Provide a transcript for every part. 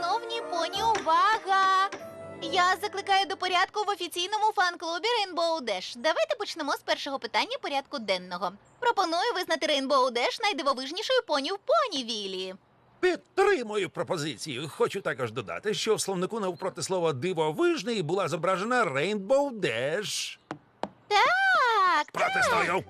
Шановні поні, увага! Я закликаю до порядку в офіційному фан-клубі Rainbow Dash. Давайте почнемо з першого питання порядку денного. Пропоную визнати Rainbow Dash найдивовижнішою поні в понівілі. Підтримую пропозицію. Хочу також додати, що в словнику навпроти слова дивовижний була зображена Rainbow Dash. Так, Протестую.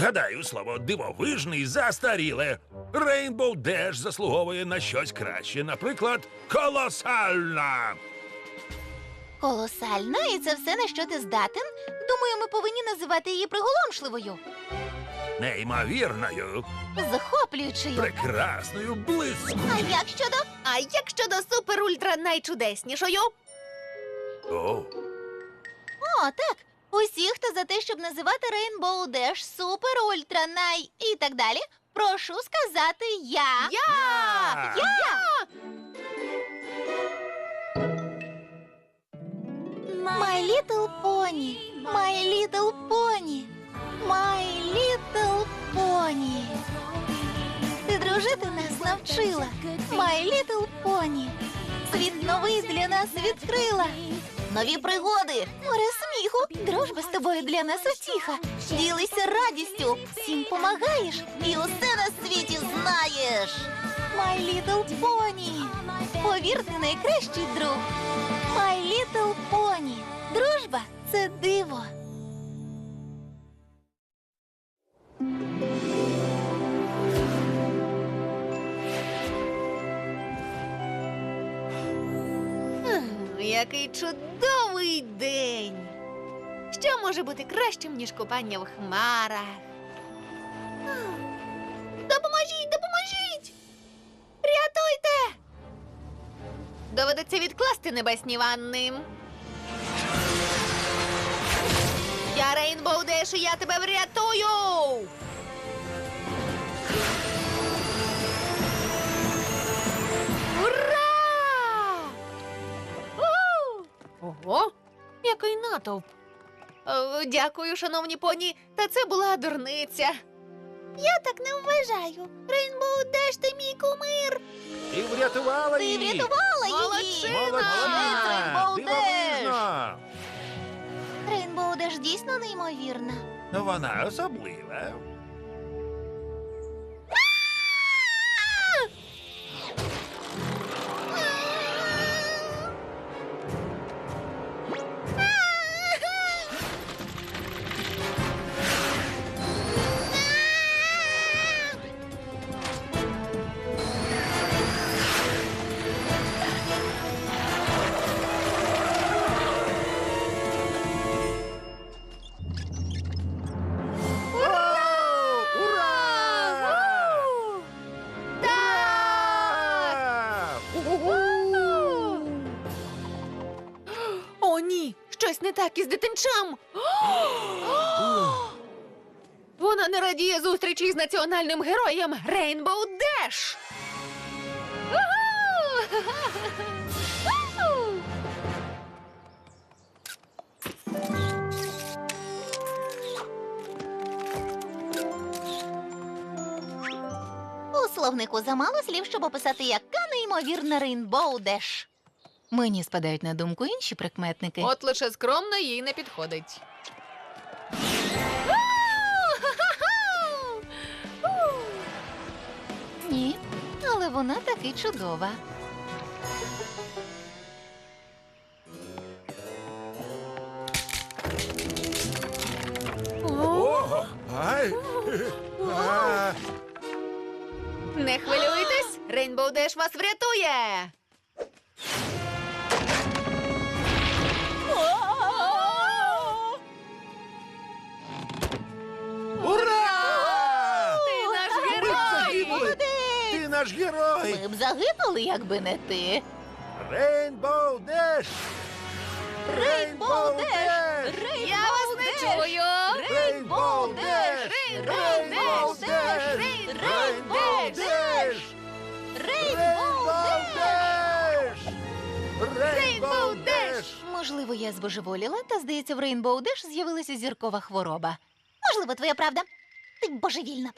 Гадаю, слово дивовижний застаріле. Rainbow Dash заслуговує на щось краще, наприклад, колосальна. колосально, і це все на що ти здатен. Думаю, ми повинні називати її приголомшливою, Неймовірною, захоплюючою. прекрасною, блискучою. А як щодо? А як щодо супер-ультра найчудеснішою? О, О, так. Усі, хто за те, щоб називати Rainbow Dash супер, ультра, най і так далі, прошу сказати я. Я! Я! My little pony, my little pony, my little pony. Ти дружити нас навчила, my little pony. Світ новий для нас відкрила. Нові пригоди, море сміху, дружба з тобою для нас утіха. Ділися радістю, всім помагаєш і усе на світі знаєш. My little pony. Повірте, найкращий друг. My little pony. Дружба це диво. Який чудовий день! Що може бути кращим, ніж купання в хмарах? Допоможіть, допоможіть! Рятуйте! Доведеться відкласти небесні ванни. Я Рейнбоу Деш, і я тебе врятую! Ого, який натовп. Е, Дякую, шановні поні, та це була дурниця. Я так не вважаю. Рейнбоу Деш, ти мій кумир. І врятувала Ти її. врятувала її. Молодчина! Молодчина! Rainbow Dash. Дивовижно! Рейнбоу Деш дійсно неймовірна. Вона особлива. Так із дитинчам. Вона не радіє зустрічі з національним героєм Рейнбоу Деш. У словнику замало слів, щоб описати, яка неймовірна Рейнбоу Деш. Мені спадають на думку інші прикметники. От лише скромно їй не підходить. Ні, але вона таки чудова. Ого! Ай! А! Не хвилюйтесь, Рейнбоу Деш вас врятує. Наш герой! Ми б загинули, якби не ти. Рейнбоу Деш! Рейнбоу Деш! Я вас не чую! Рейнбоу Деш! Рейнбоу Деш! Рейнбоу Деш! Рейнбоу Деш! Рейнбоу Деш! Можливо, я збожеволіла, та здається, в Рейнбоу Деш з'явилася зіркова хвороба. Можливо, твоя правда. Ти божевільна.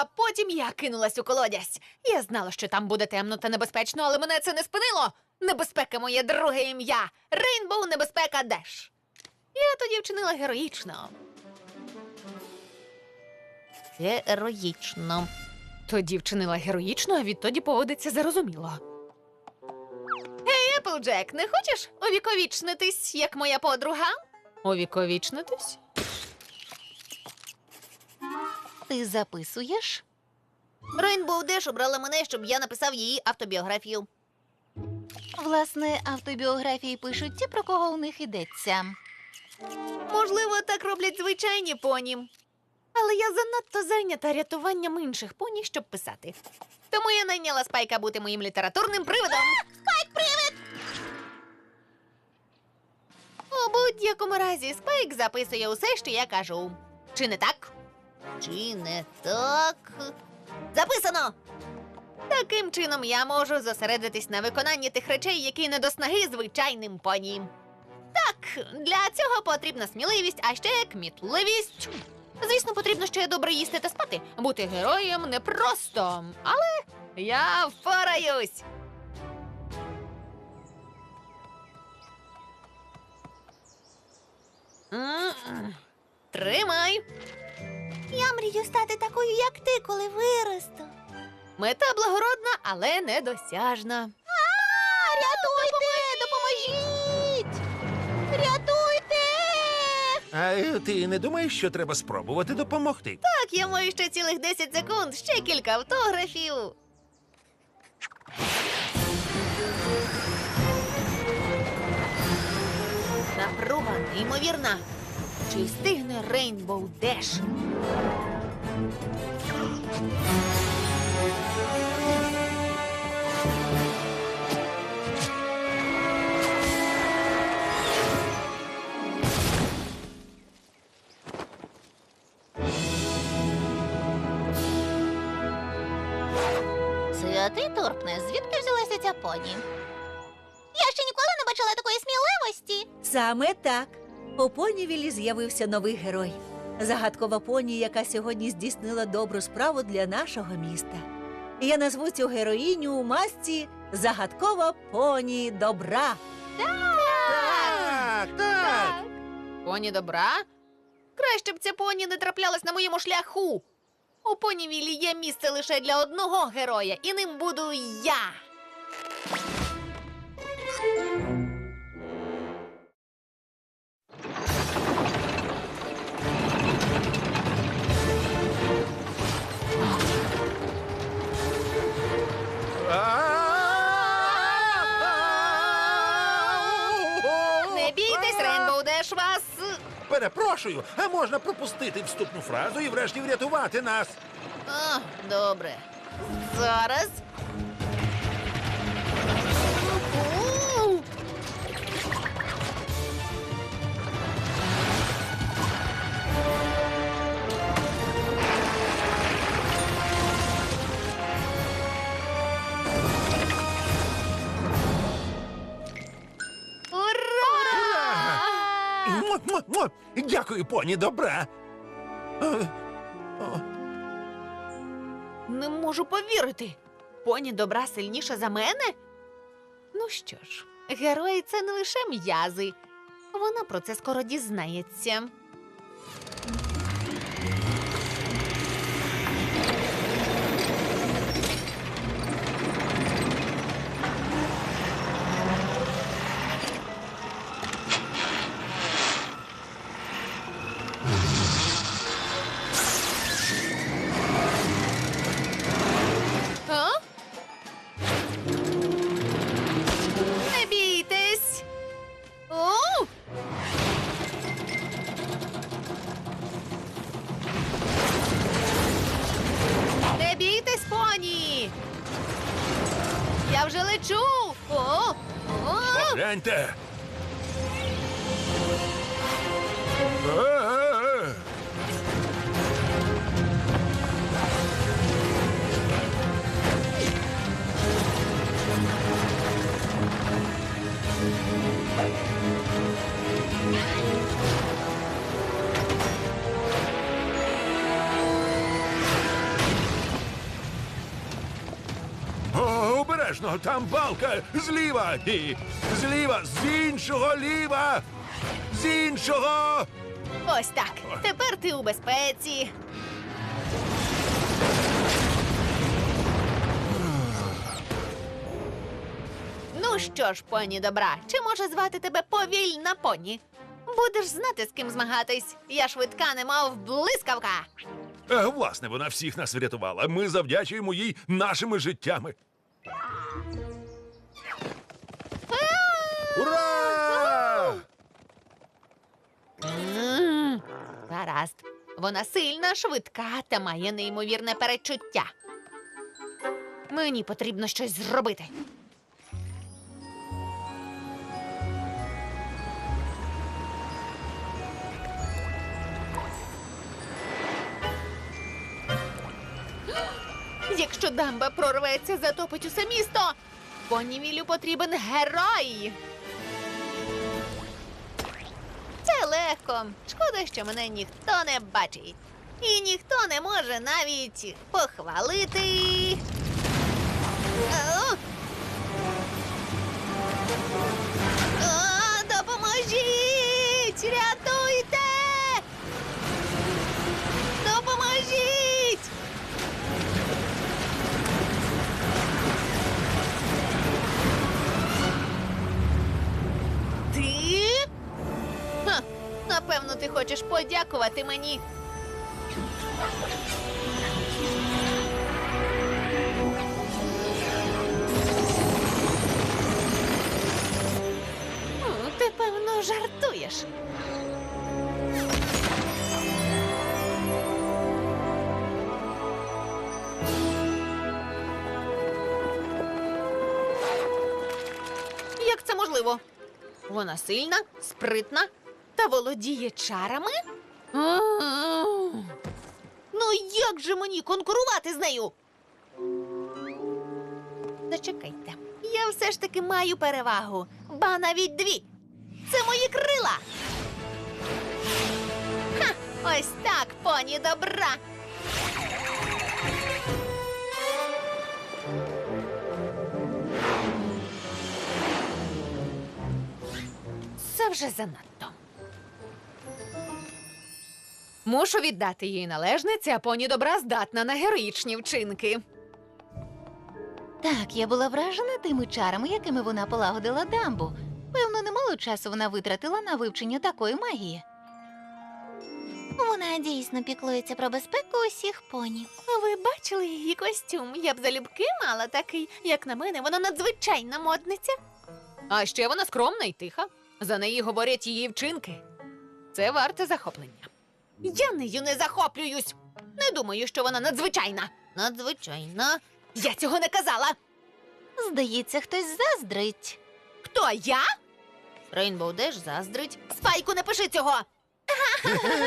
А потім я кинулась у колодязь. Я знала, що там буде темно та небезпечно, але мене це не спинило. Небезпека моє друге ім'я. Рейнбоу Небезпека Деш. Я тоді вчинила героїчно. Героїчно. Тоді вчинила героїчно, а відтоді поводиться зарозуміло. Гей, Еплджек, не хочеш увіковічнитись, як моя подруга? Увіковічнитись? Ти записуєш? Рейнбоу Деш обрала мене, щоб я написав її автобіографію. Власне, автобіографії пишуть ті, про кого у них йдеться. Можливо, так роблять звичайні поні. Але я занадто зайнята рятуванням інших поні, щоб писати. Тому я найняла спайка бути моїм літературним привидом. Спайк-привид! У будь-якому разі спайк записує усе, що я кажу. Чи не так? Чи не так? Записано! Таким чином я можу зосередитись на виконанні тих речей, які не до снаги звичайним поні. Так, для цього потрібна сміливість, а ще кмітливість. Звісно, потрібно ще добре їсти та спати. Бути героєм непросто, але я впораюсь. Тримай. Я мрію стати такою, як ти, коли виросту. Мета благородна, але недосяжна. Рятуйте! Допоможіть! Рятуйте! А е, ти не думаєш, що треба спробувати допомогти? Так, я маю ще цілих 10 секунд, ще кілька автографів. Напруга неймовірна. Чи встигне Рейнбоу Деш? Це ти, Торпне, звідки взялася ця поні? Я ще ніколи не бачила такої сміливості. Саме так. У Понівілі з'явився новий герой. Загадкова поні, яка сьогодні здійснила добру справу для нашого міста. Я назву цю героїню у масці Загадкова поні добра. Так, так. Поні добра? Краще б ця поні не траплялась на моєму шляху. У понівілі є місце лише для одного героя, і ним буду я. Перепрошую, а можна пропустити вступну фразу і врешті врятувати нас. А, добре. Зараз. Ура! Дякую, поні добра. Е, Не можу повірити. Поні добра сильніша за мене? Ну що ж, герої це не лише м'язи. Вона про це скоро дізнається. right there. Обережно, там балка зліва і зліва, з іншого ліва, з іншого. Ось так. Тепер ти у безпеці. Ну що ж, поні добра, чи може звати тебе повільна поні? Будеш знати, з ким змагатись. Я швидка, немов блискавка. Е, Власне, вона всіх нас врятувала. Ми завдячуємо їй нашими життями. Ура! М, Гаразд. Вона сильна, швидка та має неймовірне перечуття. Мені потрібно щось зробити. Якщо дамба прорветься, затопить усе місто. Понівілю потрібен герой. Це легко. Шкода, що мене ніхто не бачить. І ніхто не може навіть похвалити. Ау! А, Допоможіть! Рятуйте! Напевно, ти хочеш подякувати мені. Ти, певно, жартуєш. Як це можливо? Вона сильна, спритна та володіє чарами? Ну як же мені конкурувати з нею? Зачекайте. Я все ж таки маю перевагу, ба навіть дві. Це мої крила. Ха, ось так, поні добра. Це вже занадто. Мушу віддати їй належне, ця поні добра здатна на героїчні вчинки. Так, я була вражена тими чарами, якими вона полагодила дамбу. Певно, немало часу вона витратила на вивчення такої магії. Вона дійсно піклується про безпеку усіх поні. Ви бачили її костюм? Я б залюбки мала такий. Як на мене, вона надзвичайна модниця. А ще вона скромна і тиха. За неї говорять її вчинки. Це варте захоплення. Я нею не захоплююсь. Не думаю, що вона надзвичайна. Надзвичайна. Я цього не казала. Здається, хтось заздрить. Хто я? Рейнбоу Деш заздрить. Спайку, не пиши цього.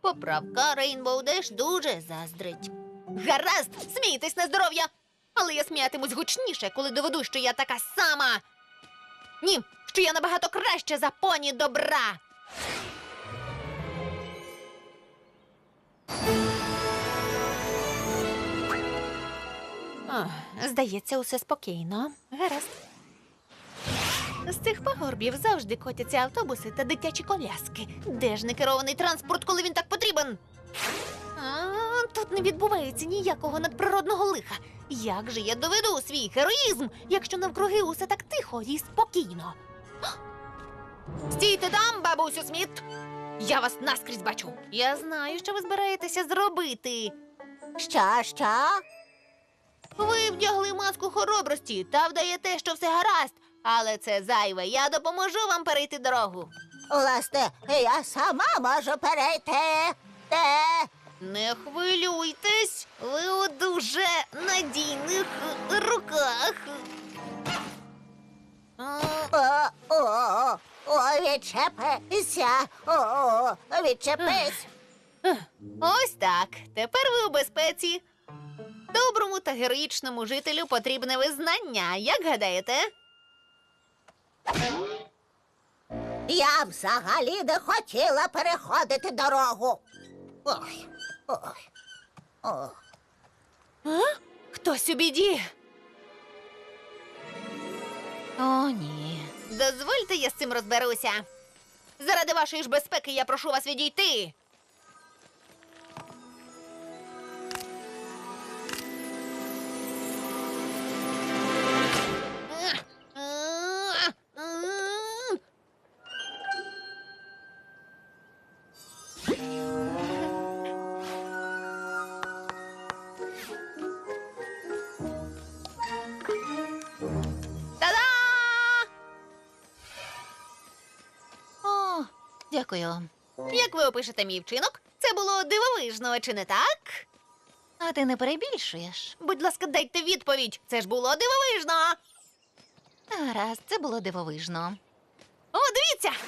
Поправка Рейнбоу Деш дуже заздрить. Гаразд, смійтесь на здоров'я. Але я сміятимусь гучніше, коли доведу, що я така сама. Ні, що я набагато краще за поні добра. Ох, здається, усе спокійно. Гаразд. З цих пагорбів завжди котяться автобуси та дитячі коляски. Де ж не керований транспорт, коли він так потрібен? А, тут не відбувається ніякого надприродного лиха. Як же я доведу свій героїзм, якщо навкруги усе так тихо і спокійно? Стійте там, бабусю Сміт! Я вас наскрізь бачу. Я знаю, що ви збираєтеся зробити. Що, що? Ви вдягли маску хоробрості та вдаєте, що все гаразд. Але це зайве. Я допоможу вам перейти дорогу. Власне, я сама можу перейти. Те. Не хвилюйтесь, ви у дуже надійних руках. А, О, о, о, відчепися. О, відчепись. Ось так. Тепер ви у безпеці. Доброму та героїчному жителю потрібне визнання. Як гадаєте? Я взагалі не хотіла переходити дорогу. Ой, ой, ой. А? Хтось у біді. О, ні. Дозвольте, я з цим розберуся. Заради вашої ж безпеки я прошу вас відійти. Дякую. Як ви опишете мій вчинок? Це було дивовижно, чи не так? А ти не перебільшуєш. Будь ласка, дайте відповідь. Це ж було дивовижно. Гаразд, це було дивовижно. О, дивіться!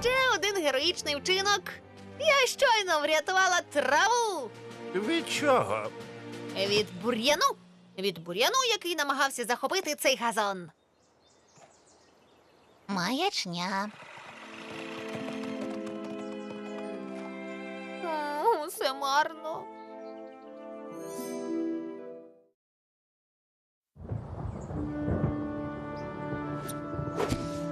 Ще один героїчний вчинок. Я щойно врятувала траву Від чого? від бур'яну. Від бур'яну, який намагався захопити цей газон. Маячня. Усе марно.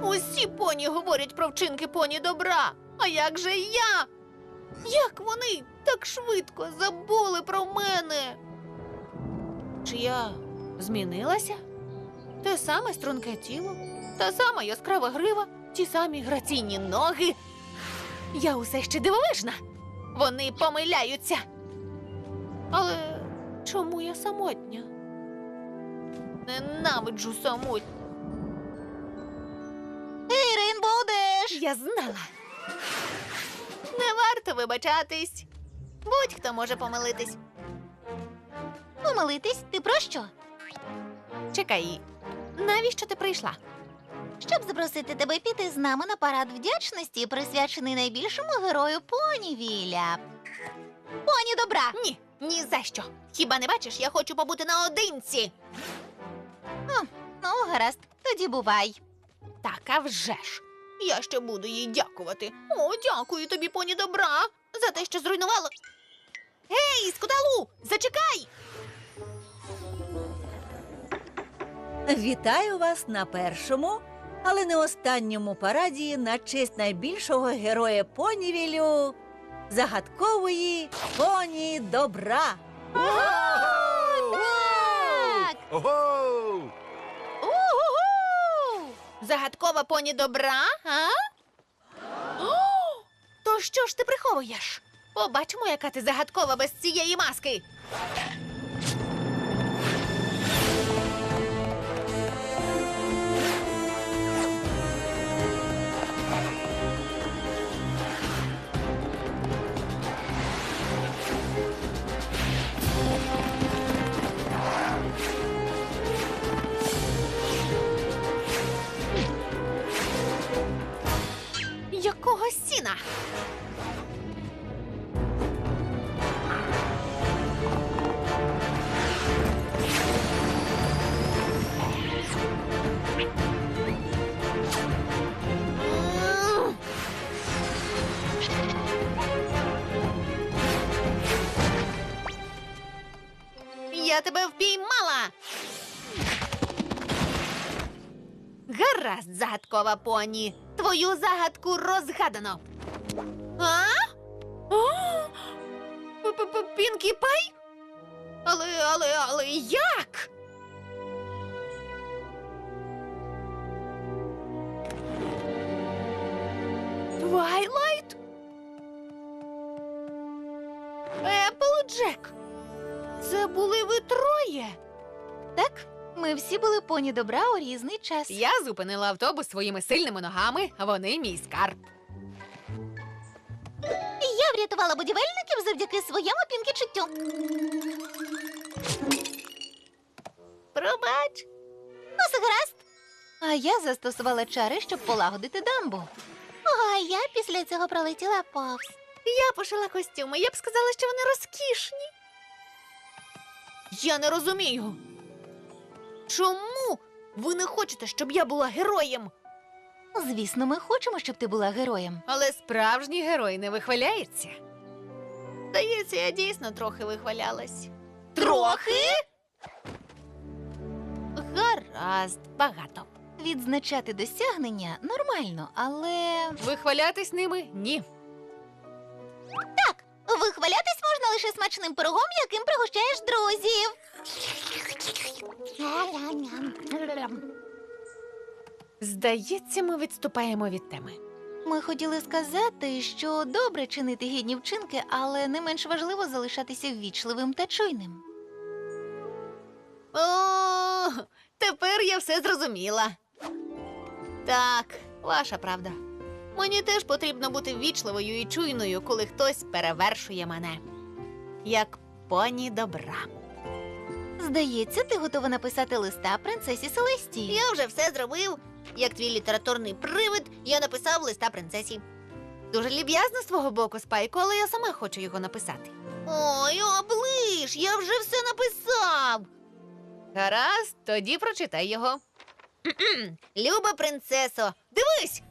Усі поні говорять про вчинки поні добра. А як же я? Як вони так швидко забули про мене? Чи я змінилася? Те саме струнке тіло, та сама яскрава грива, ті самі граційні ноги. Я усе ще дивовижна. Вони помиляються. Але чому я самотня? Ненавиджу самотню. Ей, Рейнбоу Деш! Я знала. Не варто вибачатись. Будь-хто може помилитись. Помилитись? Ти про що? Чекай, навіщо ти прийшла? Щоб запросити тебе піти з нами на парад вдячності, присвячений найбільшому герою Понівіля. Поні добра! Ні, ні за що. Хіба не бачиш, я хочу побути наодинці. Ну, гаразд, тоді бувай. Так, а вже ж. Я ще буду їй дякувати. О, дякую тобі, поні добра, за те, що зруйнувала. Гей, скуталу, зачекай! Вітаю вас на першому, але не останньому параді на честь найбільшого героя Понівілю загадкової поні добра. Так! Ого! У-ху-ху! Загадкова поні добра, а? О, то що ж ти приховуєш? Побачимо, яка ти загадкова без цієї маски. Якого сіна? М. Я тебе впіймала. Гаразд, загадкова поні. Твою загадку розгадано. А? Пінкі Пай? Але, але, але як? Твайлайт? Еплджек? Це були ви троє. Так, ми всі були поні добра у різний час. Я зупинила автобус своїми сильними ногами, а вони мій скарб. Я врятувала будівельників завдяки своєму пінкічуттю. Пробач. Усе гаразд. А я застосувала чари, щоб полагодити дамбу. О, а я після цього пролетіла повз. Я пошила костюми. Я б сказала, що вони розкішні. Я не розумію. Чому ви не хочете, щоб я була героєм? Звісно, ми хочемо, щоб ти була героєм. Але справжній герой не вихваляється. Здається, я дійсно трохи вихвалялась. Трохи? Гаразд, багато. Відзначати досягнення нормально, але Вихвалятись ними ні. Вихвалятись можна лише смачним пирогом, яким пригощаєш друзів. Здається, ми відступаємо від теми. Ми хотіли сказати, що добре чинити гідні вчинки, але не менш важливо залишатися ввічливим та чуйним. О, тепер я все зрозуміла. Так, ваша правда. Мені теж потрібно бути ввічливою і чуйною, коли хтось перевершує мене. Як поні добра. Здається, ти готова написати листа принцесі Селестії. Я вже все зробив. Як твій літературний привид, я написав листа принцесі. Дуже люб'язно з твого боку, Спайку, але я сама хочу його написати. Ой, оближ, я вже все написав. Гаразд, тоді прочитай його. Люба принцесо, дивись,